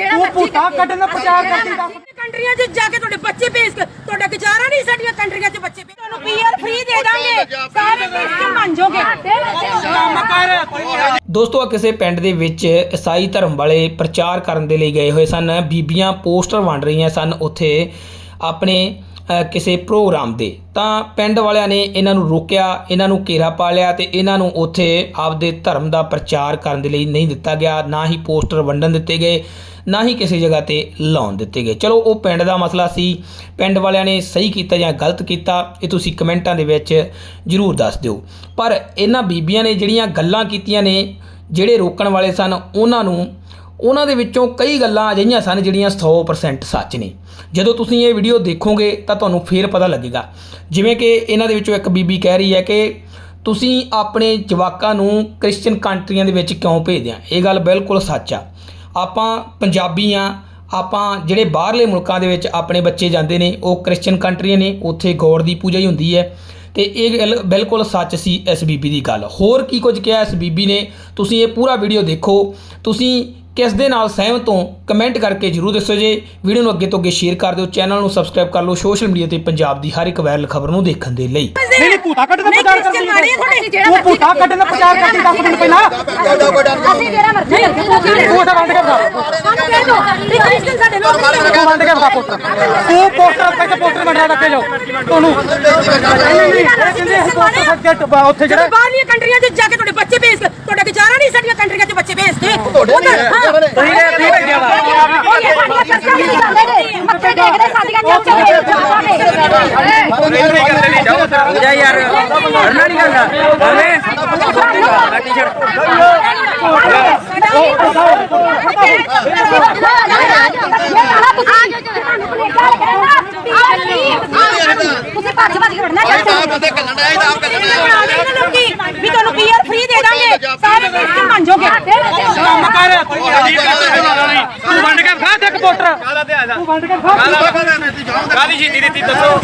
ਜਿਹੜਾ ਤੂੰ ਭੂਤਾਂ ਕੱਢਣ ਦਾ ਪ੍ਰਚਾਰ ਕਰਦੀ ਦੱਸ। ਕੰਟਰੀਆਂ 'ਚ ਜਾ ਕੇ ਤੁਹਾਡੇ ਬੱਚੇ ਭੇਜ ਕੇ ਤੁਹਾਡਾ ਗੁਜ਼ਾਰਾ ਨਹੀਂ ਸਾਡੀਆਂ ਕੰਟਰੀਆਂ 'ਚ ਬੱਚੇ ਭੇਜ ਤੁਹਾਨੂੰ ਪੀਆਰ ਫ੍ਰੀ ਦੇ ਦਾਂਗੇ। ਸਾਰੇ ਕ੍ਰਿਸਚੀਅਨ ਬਣ ਜਾਓਗੇ। ਕੰਮ ਕਰ। ਦੋਸਤੋ ਆ ਕਿਸੇ ਪਿੰਡ ਦੇ ਵਿੱਚ ਈਸਾਈ ਧਰਮ ਵਾਲੇ ਪ੍ਰਚਾਰ ਕਰਨ ਦੇ ਲਈ ਗਏ ਹੋਏ ਸਨ। ਬੀਬੀਆਂ ਪੋਸਟਰ ਵੰਡ ਰਹੀਆਂ ਸਨ। ਉੱਥੇ ਆਪਣੇ ਕਿਸੇ ਪ੍ਰੋਗਰਾਮ ਦੇ। ਤਾਂ ਪਿੰਡ ਵਾਲਿਆਂ ਨੇ ਇਹਨਾਂ ਨੂੰ ਰੋਕਿਆ, ਇਹਨਾਂ ਨੂੰ ਘੇਰਾ ਪਾ ਲਿਆ ਤੇ ਇਹਨਾਂ ਨੂੰ ਉੱਥੇ ਆਪਦੇ ਧਰਮ ਦਾ ਪ੍ਰਚਾਰ ਕਰਨ ਦੇ ਲਈ ਨਹੀਂ ਦਿੱਤਾ ਗਿਆ, ਨਾ ਹੀ ਪੋਸਟਰ ਵੰਡਣ ਦਿੱਤੇ ਗਏ, ਨਾ ਹੀ ਕਿਸੇ ਜਗ੍ਹਾ ਤੇ ਲਾਉਣ ਦਿੱਤੇ ਗਏ। ਚਲੋ, ਉਹ ਪਿੰਡ ਦਾ ਮਸਲਾ ਸੀ। ਪਿੰਡ ਵਾਲਿਆਂ ਨੇ ਸਹੀ ਕੀਤਾ ਜਾਂ ਗਲਤ ਕੀਤਾ, ਇਹ ਤੁਸੀਂ ਕਮੈਂਟਾਂ ਦੇ ਵਿੱਚ ਜਰੂਰ ਦੱਸ ਦਿਓ। ਪਰ ਇਹਨਾਂ ਬੀਬੀਆਂ ਨੇ ਜਿਹੜੀਆਂ ਗੱਲਾਂ ਕੀਤੀਆਂ ਨੇ, ਜਿਹੜੇ ਰੋਕਣ ਵਾਲੇ ਸਨ, ਉਹਨਾਂ ਨੂੰ ਉਹਨਾਂ ਦੇ ਵਿੱਚੋਂ ਕਈ ਗੱਲਾਂ ਅਜਿਹੀਆਂ ਸਨ ਜਿਹੜੀਆਂ 100% ਸੱਚ ਨੇ। ਜਦੋਂ ਤੁਸੀਂ ਇਹ ਵੀਡੀਓ ਦੇਖੋਗੇ ਤਾਂ ਤੁਹਾਨੂੰ ਫੇਰ ਪਤਾ ਲੱਗੇਗਾ। ਜਿਵੇਂ ਕਿ ਇਹਨਾਂ ਦੇ ਵਿੱਚੋਂ ਇੱਕ ਬੀਬੀ ਕਹਿ ਰਹੀ ਹੈ ਕਿ ਤੁਸੀਂ ਆਪਣੇ ਜਵਾਕਾਂ ਨੂੰ ਕ੍ਰਿਸਚੀਅਨ ਕੰਟਰੀਆਂ ਦੇ ਵਿੱਚ ਕਿਉਂ ਭੇਜਦੇ ਆ? ਇਹ ਗੱਲ ਬਿਲਕੁਲ ਸੱਚ ਆ। ਆਪਾਂ ਪੰਜਾਬੀ ਆ, ਆਪਾਂ ਜਿਹੜੇ ਬਾਹਰਲੇ ਮੁਲਕਾਂ ਦੇ ਵਿੱਚ ਆਪਣੇ ਬੱਚੇ ਜਾਂਦੇ ਨੇ, ਉਹ ਕ੍ਰਿਸਚੀਅਨ ਕੰਟਰੀਆਂ ਨੇ, ਉੱਥੇ ਗੋਡ ਦੀ ਪੂਜਾ ਹੀ ਹੁੰਦੀ ਹੈ। ਤੇ ਇਹ ਗੱਲ ਬਿਲਕੁਲ ਸੱਚ ਸੀ ਇਸ ਬੀਬੀ ਦੀ ਗੱਲ। ਹੋਰ ਕੀ ਕੁਝ ਕਿਹਾ ਇਸ ਬੀਬੀ ਨੇ? ਤੁਸੀਂ ਇਹ ਪੂਰਾ ਵੀਡੀਓ ਦੇਖੋ। ਤੁਸੀਂ ਕਿਸ ਦੇ ਨਾਲ ਸਹਿਮਤ ਹੋ ਕਮੈਂਟ ਕਰਕੇ ਜਰੂਰ ਦੱਸੋ ਜੇ। ਵੀਡੀਓ ਨੂੰ ਅੱਗੇ ਤੋਂ ਅੱਗੇ ਸ਼ੇਅਰ ਕਰ ਦਿਓ ਚੈਨਲ ਨੂੰ ਸਬਸਕ੍ਰਾਈਬ ਕਰ ਲਓ ਸੋਸ਼ਲ ਮੀਡੀਆ ਤੇ ਪੰਜਾਬ ਦੀ ਹਰ ਇੱਕ ਵਾਇਰਲ ਖਬਰ ਨੂੰ ਦੇਖਣ ਦੇ ਲਈ। ਨਹੀਂ ਨਹੀਂ ਭੂਤਾਂ ਕੱਢਣ ਦਾ ਪ੍ਰਚਾਰ ਕਰਦੀ ਮਾੜੀ ਹੈ ਤੁਹਾਡੇ। ਅਸੀਂ ਜਿਹੜਾ ਤੂੰ ਮਰਜ਼ੀ ਭੂਤਾਂ ਕੱਢਣ ਦਾ ਪ੍ਰਚਾਰ ਕਰਦੀ ਦੱਸ ਮਿੰਟ ਪਹਿਲਾਂ। ਅਸੀਂ ਜਿਹੜਾ ਮਰਜ਼ੀ ਕਰਕੇ ਤੂੰ ਕੀ ਤੂੰ ਉਹਦਾ ਵੰਡ ਕੇ ਬਤਾ ਸਾਨੂੰ ਕਹਿ ਦਿਓ ਵੀ ਕ੍ਰਿਸਚੀਅਨ ਸਾਡੇ ਨਾਲ ਨਹੀਂ ਤੂੰ ਵੰਡ ਕੇ ਬਤਾ ਪੋਸਟਰ। ਤੂੰ ਪੋਸਟਰ ਕੱਟ ਪੋਸਟਰ ਵੰਡਿਆ ਰੱਖੇ ਜਾਓ। ਤੁਹਾਨੂੰ ਨਹੀਂ ਨਹੀਂ ਕਹਿੰਦੇ ਪੋਸਟਰ ਸਬਜੈਕਟ ਉੱਥੇ ਜਿਹੜਾ ਬਾਹਰਲੀਆਂ ਕੰਟਰੀਆਂ 'ਚ ਜਾ ਕੇ ਤੁਹਾਡੇ ਬੱਚੇ ਭੇਜ ਕੇ ਤੁਹਾਡਾ ਗੁਜ਼ਾਰਾ ਨਹੀਂ ਸਾਡੀਆਂ ਕੰਟਰੀਆਂ 'ਚ ਬੱਚੇ ਭੇਜ ਕੇ ਉਧਰ ਹਾਂ ਤੁਸੀਂ ਇਹ ਠੀਕ ਲੱਗਿਆ ਵਾ ਉਹ ਇਹ ਸਾਡੀਆਂ ਚਰਚਾਂ ਨਹੀਂ ਕਰਦੇ ਨੇ ਮੱਥੇ ਟੇਕਦੇ ਸਾਡੀਆਂ ਚਰਚਾਂ ਦੇ ਜਾਵਾ ਜਾ ਯਾਰ ਕਰਨਾ ਨਹੀਂ ਕਰਨਾ ਹਵੇਂ ਤੁਸੀਂ ਭੱਜ ਭੱਜ ਕੇ ਵੜਨਾ ਚਾਹੀਦਾ ਵੀ ਤੁਹਾਨੂੰ ਪੀਆਰ ਫ੍ਰੀ ਦੇ ਦਾਂਗੇ ਸਾਰੇ ਕ੍ਰਿਸਚੀਅਨ ਬਣ ਜਾਓਗੇ ਕੰਮ ਕਰ ਤੂੰ ਵੰਡ ਕੇ ਖਾ ਤੇ ਪੋਸਟਰ ਤੂੰ ਵੰਡ ਕੇ ਖਾ। ਕਾਲੀ ਸ਼ੀਤੀ ਦਿੱਤੀ ਦੱਸੋ?